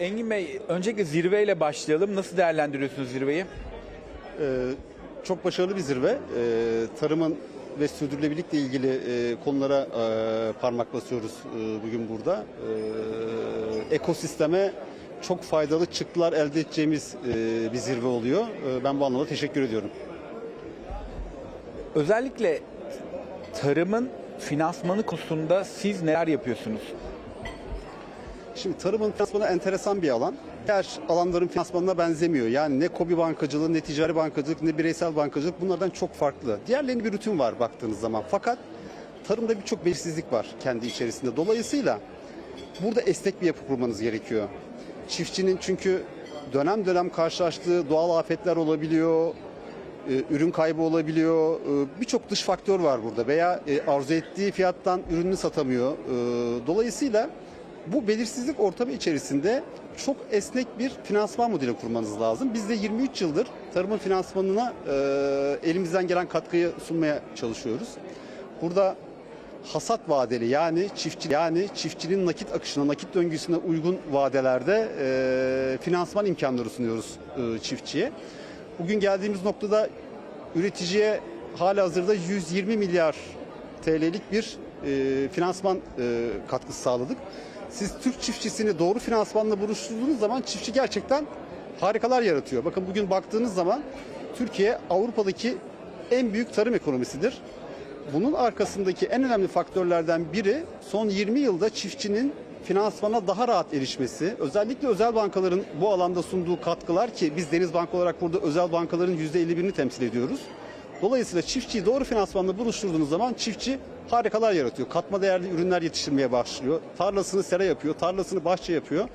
Engin Bey, öncelikle zirveyle başlayalım. Nasıl değerlendiriyorsunuz zirveyi? Ee, çok başarılı bir zirve. Ee, tarımın ve sürdürülebilirlikle ilgili e, konulara e, parmak basıyoruz e, bugün burada. Ee, ekosisteme çok faydalı çıktılar elde edeceğimiz e, bir zirve oluyor. E, ben bu anlamda teşekkür ediyorum. Özellikle tarımın finansmanı konusunda siz neler yapıyorsunuz? Şimdi tarımın finansmanı enteresan bir alan. Diğer alanların finansmanına benzemiyor. Yani ne kobi bankacılığı, ne ticari bankacılık, ne bireysel bankacılık bunlardan çok farklı. Diğerlerinin bir rutin var baktığınız zaman. Fakat tarımda birçok belirsizlik var kendi içerisinde. Dolayısıyla burada esnek bir yapı kurmanız gerekiyor. Çiftçinin çünkü dönem dönem karşılaştığı doğal afetler olabiliyor, e, ürün kaybı olabiliyor. E, Birçok dış faktör var burada veya e, arzu ettiği fiyattan ürününü satamıyor. Dolayısıyla bu belirsizlik ortamı içerisinde çok esnek bir finansman modeli kurmanız lazım. Biz de 23 yıldır tarımın finansmanına e, elimizden gelen katkıyı sunmaya çalışıyoruz. Burada hasat vadeli yani çiftçi yani çiftçinin nakit akışına, nakit döngüsüne uygun vadelerde e, finansman imkanları sunuyoruz e, çiftçiye. Bugün geldiğimiz noktada üreticiye hala hazırda 120 milyar TL'lik bir e, finansman e, katkısı sağladık. Siz Türk çiftçisini doğru finansmanla buluşturduğunuz zaman çiftçi gerçekten harikalar yaratıyor. Bakın bugün baktığınız zaman Türkiye Avrupa'daki en büyük tarım ekonomisidir. Bunun arkasındaki en önemli faktörlerden biri son 20 yılda çiftçinin finansmana daha rahat erişmesi. Özellikle özel bankaların bu alanda sunduğu katkılar ki biz Deniz Bank olarak burada özel bankaların %51'ini temsil ediyoruz. Dolayısıyla çiftçiyi doğru finansmanla buluşturduğunuz zaman çiftçi harikalar yaratıyor. Katma değerli ürünler yetiştirmeye başlıyor. Tarlasını sera yapıyor, tarlasını bahçe yapıyor.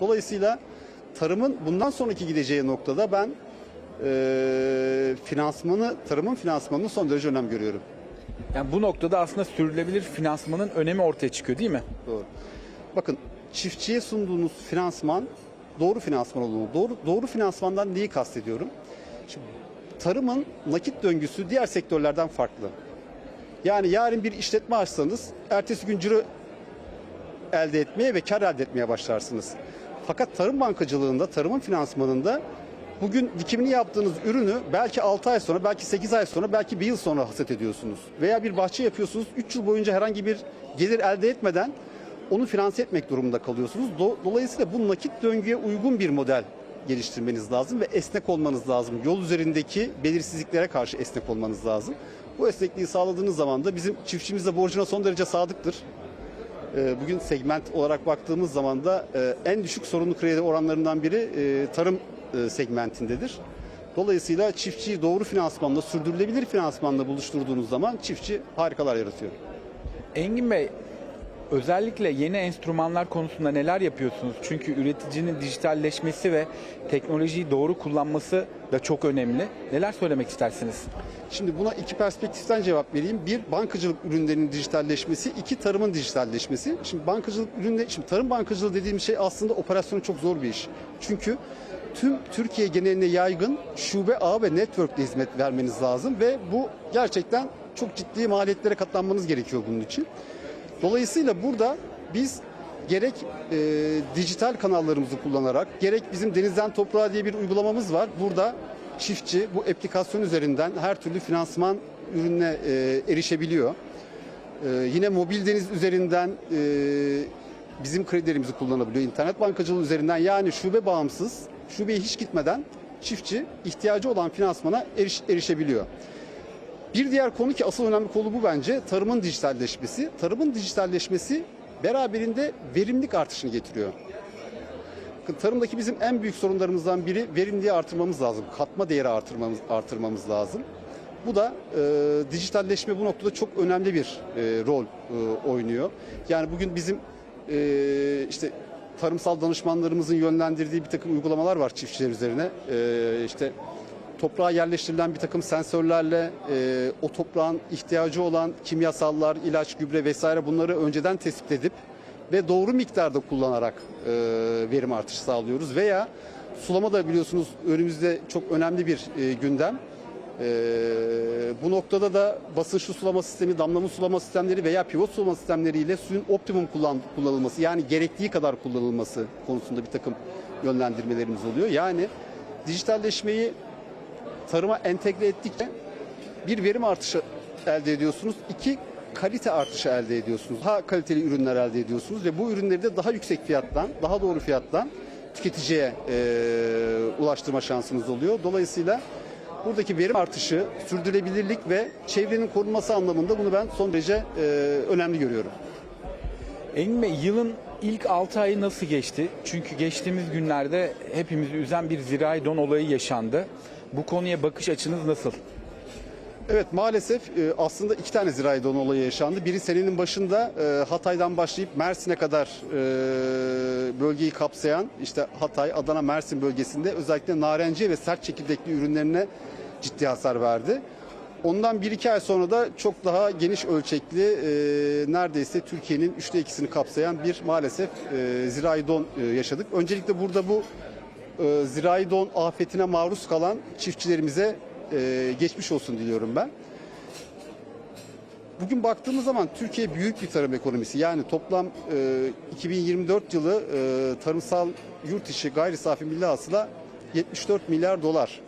Dolayısıyla tarımın bundan sonraki gideceği noktada ben eee finansmanı, tarımın finansmanını son derece önem görüyorum. Yani bu noktada aslında sürdürülebilir finansmanın önemi ortaya çıkıyor değil mi? Doğru. Bakın çiftçiye sunduğunuz finansman doğru finansman olduğunu. Doğru, doğru finansmandan neyi kastediyorum? Şimdi, tarımın nakit döngüsü diğer sektörlerden farklı. Yani yarın bir işletme açsanız ertesi gün ciro elde etmeye ve kar elde etmeye başlarsınız. Fakat tarım bankacılığında, tarımın finansmanında bugün dikimini yaptığınız ürünü belki 6 ay sonra, belki 8 ay sonra, belki bir yıl sonra hasat ediyorsunuz. Veya bir bahçe yapıyorsunuz, 3 yıl boyunca herhangi bir gelir elde etmeden onu finanse etmek durumunda kalıyorsunuz. Do- Dolayısıyla bu nakit döngüye uygun bir model geliştirmeniz lazım ve esnek olmanız lazım. Yol üzerindeki belirsizliklere karşı esnek olmanız lazım. Bu esnekliği sağladığınız zaman da bizim çiftçimiz de borcuna son derece sadıktır. Ee, Bugün segment olarak baktığımız zaman da e, en düşük sorunlu kredi oranlarından biri e, tarım e, segmentindedir. Dolayısıyla çiftçiyi doğru finansmanla, sürdürülebilir finansmanla buluşturduğunuz zaman çiftçi harikalar yaratıyor. Engin Bey, özellikle yeni enstrümanlar konusunda neler yapıyorsunuz? Çünkü üreticinin dijitalleşmesi ve teknolojiyi doğru kullanması da çok önemli. Neler söylemek istersiniz? Şimdi buna iki perspektiften cevap vereyim. Bir, bankacılık ürünlerinin dijitalleşmesi. iki tarımın dijitalleşmesi. Şimdi bankacılık ürünleri, şimdi tarım bankacılığı dediğim şey aslında operasyonu çok zor bir iş. Çünkü tüm Türkiye geneline yaygın şube ağ ve network'le hizmet vermeniz lazım ve bu gerçekten çok ciddi maliyetlere katlanmanız gerekiyor bunun için. Dolayısıyla burada biz gerek e, dijital kanallarımızı kullanarak gerek bizim denizden toprağa diye bir uygulamamız var. Burada çiftçi bu aplikasyon üzerinden her türlü finansman ürününe e, erişebiliyor. E, yine mobil deniz üzerinden e, bizim kredilerimizi kullanabiliyor. İnternet bankacılığı üzerinden yani şube bağımsız, şubeye hiç gitmeden çiftçi ihtiyacı olan finansmana eriş, erişebiliyor. Bir diğer konu ki asıl önemli konu bu bence tarımın dijitalleşmesi. Tarımın dijitalleşmesi beraberinde verimlilik artışını getiriyor. Tarımdaki bizim en büyük sorunlarımızdan biri verimliliği artırmamız lazım. Katma değeri artırmamız, artırmamız lazım. Bu da e, dijitalleşme bu noktada çok önemli bir e, rol e, oynuyor. Yani bugün bizim e, işte tarımsal danışmanlarımızın yönlendirdiği bir takım uygulamalar var çiftçiler üzerine. E, işte toprağa yerleştirilen bir takım sensörlerle e, o toprağın ihtiyacı olan kimyasallar, ilaç, gübre vesaire bunları önceden tespit edip ve doğru miktarda kullanarak e, verim artışı sağlıyoruz. Veya sulama da biliyorsunuz önümüzde çok önemli bir e, gündem. Ee, bu noktada da basınçlı sulama sistemi, damlama sulama sistemleri veya pivot sulama sistemleriyle suyun optimum kullan, kullanılması yani gerektiği kadar kullanılması konusunda bir takım yönlendirmelerimiz oluyor. Yani dijitalleşmeyi tarıma entegre ettikçe bir verim artışı elde ediyorsunuz. iki kalite artışı elde ediyorsunuz. Daha kaliteli ürünler elde ediyorsunuz ve bu ürünleri de daha yüksek fiyattan, daha doğru fiyattan tüketiciye e, ulaştırma şansınız oluyor. Dolayısıyla buradaki verim artışı, sürdürülebilirlik ve çevrenin korunması anlamında bunu ben son derece e, önemli görüyorum. Engin Bey yılın ilk 6 ayı nasıl geçti? Çünkü geçtiğimiz günlerde hepimizi üzen bir zirai don olayı yaşandı. Bu konuya bakış açınız nasıl? Evet maalesef e, aslında iki tane zirai don olayı yaşandı. Biri senenin başında e, Hatay'dan başlayıp Mersin'e kadar e, bölgeyi kapsayan işte Hatay, Adana, Mersin bölgesinde özellikle narenciye ve sert çekirdekli ürünlerine ciddi hasar verdi. Ondan bir iki ay sonra da çok daha geniş ölçekli neredeyse Türkiye'nin üçte ikisini kapsayan bir maalesef zirai don yaşadık. Öncelikle burada bu e, zirai don afetine maruz kalan çiftçilerimize e, geçmiş olsun diliyorum ben. Bugün baktığımız zaman Türkiye büyük bir tarım ekonomisi. Yani toplam e, 2024 yılı e, tarımsal yurt içi gayri safi milli hasıla 74 milyar dolar.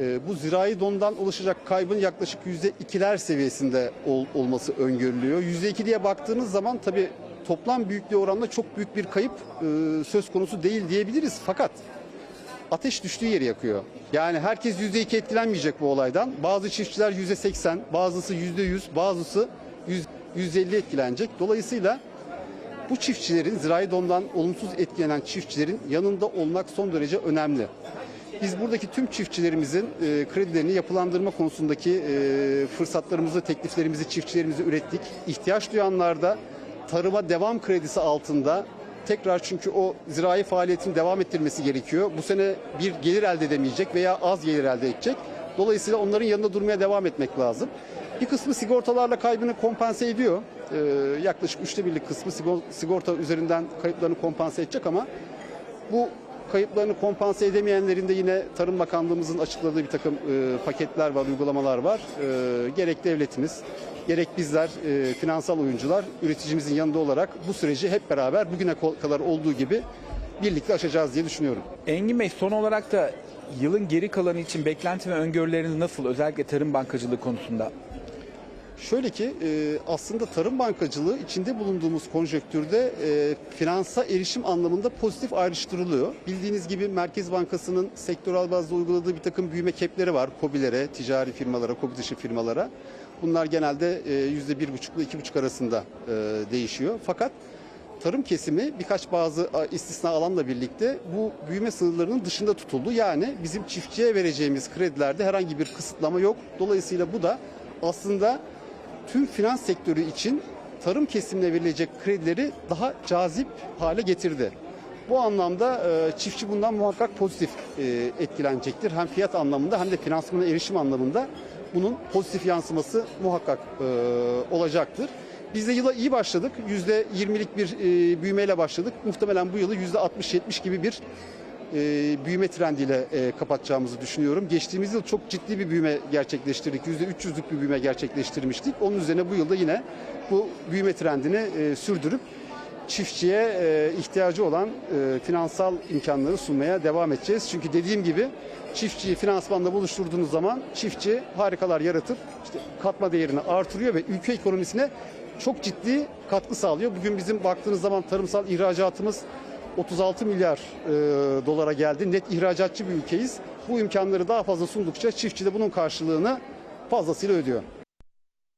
E, bu zirai dondan oluşacak kaybın yaklaşık %2'ler seviyesinde ol- olması öngörülüyor. %2 diye baktığınız zaman tabii toplam büyüklüğü oranla çok büyük bir kayıp e, söz konusu değil diyebiliriz. Fakat ateş düştüğü yeri yakıyor. Yani herkes yüzde iki etkilenmeyecek bu olaydan. Bazı çiftçiler yüzde seksen, bazısı yüzde yüz, bazısı yüz- yüzde elli etkilenecek. Dolayısıyla bu çiftçilerin, zirai dondan olumsuz etkilenen çiftçilerin yanında olmak son derece önemli. Biz buradaki tüm çiftçilerimizin e, kredilerini yapılandırma konusundaki e, fırsatlarımızı, tekliflerimizi çiftçilerimize ürettik. İhtiyaç duyanlarda tarıma devam kredisi altında tekrar çünkü o zirai faaliyetin devam ettirmesi gerekiyor. Bu sene bir gelir elde edemeyecek veya az gelir elde edecek. Dolayısıyla onların yanında durmaya devam etmek lazım. Bir kısmı sigortalarla kaybını kompanse ediyor. Ee, yaklaşık üçte birlik kısmı sigor- sigorta üzerinden kayıplarını kompanse edecek ama bu kayıplarını kompanse edemeyenlerin de yine Tarım Bakanlığımızın açıkladığı bir takım e, paketler var, uygulamalar var. E, gerek devletimiz, gerek bizler, e, finansal oyuncular üreticimizin yanında olarak bu süreci hep beraber bugüne kadar olduğu gibi birlikte aşacağız diye düşünüyorum. Engin Bey son olarak da yılın geri kalanı için beklenti ve öngörüleriniz nasıl? Özellikle tarım bankacılığı konusunda. Şöyle ki e, aslında tarım bankacılığı içinde bulunduğumuz konjonktürde e, finansa erişim anlamında pozitif ayrıştırılıyor. Bildiğiniz gibi Merkez Bankası'nın sektörel bazda uyguladığı bir takım büyüme kepleri var. KOBİ'lere, ticari firmalara, KOBİ dışı firmalara. Bunlar genelde e, yüzde bir buçukla iki buçuk arasında e, değişiyor. Fakat tarım kesimi birkaç bazı istisna alanla birlikte bu büyüme sınırlarının dışında tutuldu. Yani bizim çiftçiye vereceğimiz kredilerde herhangi bir kısıtlama yok. Dolayısıyla bu da aslında tüm finans sektörü için tarım kesimine verilecek kredileri daha cazip hale getirdi. Bu anlamda e, çiftçi bundan muhakkak pozitif etkilenecektir. Hem fiyat anlamında hem de finansmana erişim anlamında bunun pozitif yansıması muhakkak e, olacaktır. Biz de yıla iyi başladık. %20'lik bir e, büyümeyle başladık. Muhtemelen bu yılı %60-70 gibi bir e, büyüme trendiyle e, kapatacağımızı düşünüyorum. Geçtiğimiz yıl çok ciddi bir büyüme gerçekleştirdik. %300'lük bir büyüme gerçekleştirmiştik. Onun üzerine bu yılda yine bu büyüme trendini e, sürdürüp çiftçiye e, ihtiyacı olan e, finansal imkanları sunmaya devam edeceğiz. Çünkü dediğim gibi çiftçiyi finansmanla buluşturduğunuz zaman çiftçi harikalar yaratıp işte katma değerini artırıyor ve ülke ekonomisine çok ciddi katkı sağlıyor. Bugün bizim baktığınız zaman tarımsal ihracatımız 36 milyar e, dolara geldi. Net ihracatçı bir ülkeyiz. Bu imkanları daha fazla sundukça çiftçi de bunun karşılığını fazlasıyla ödüyor.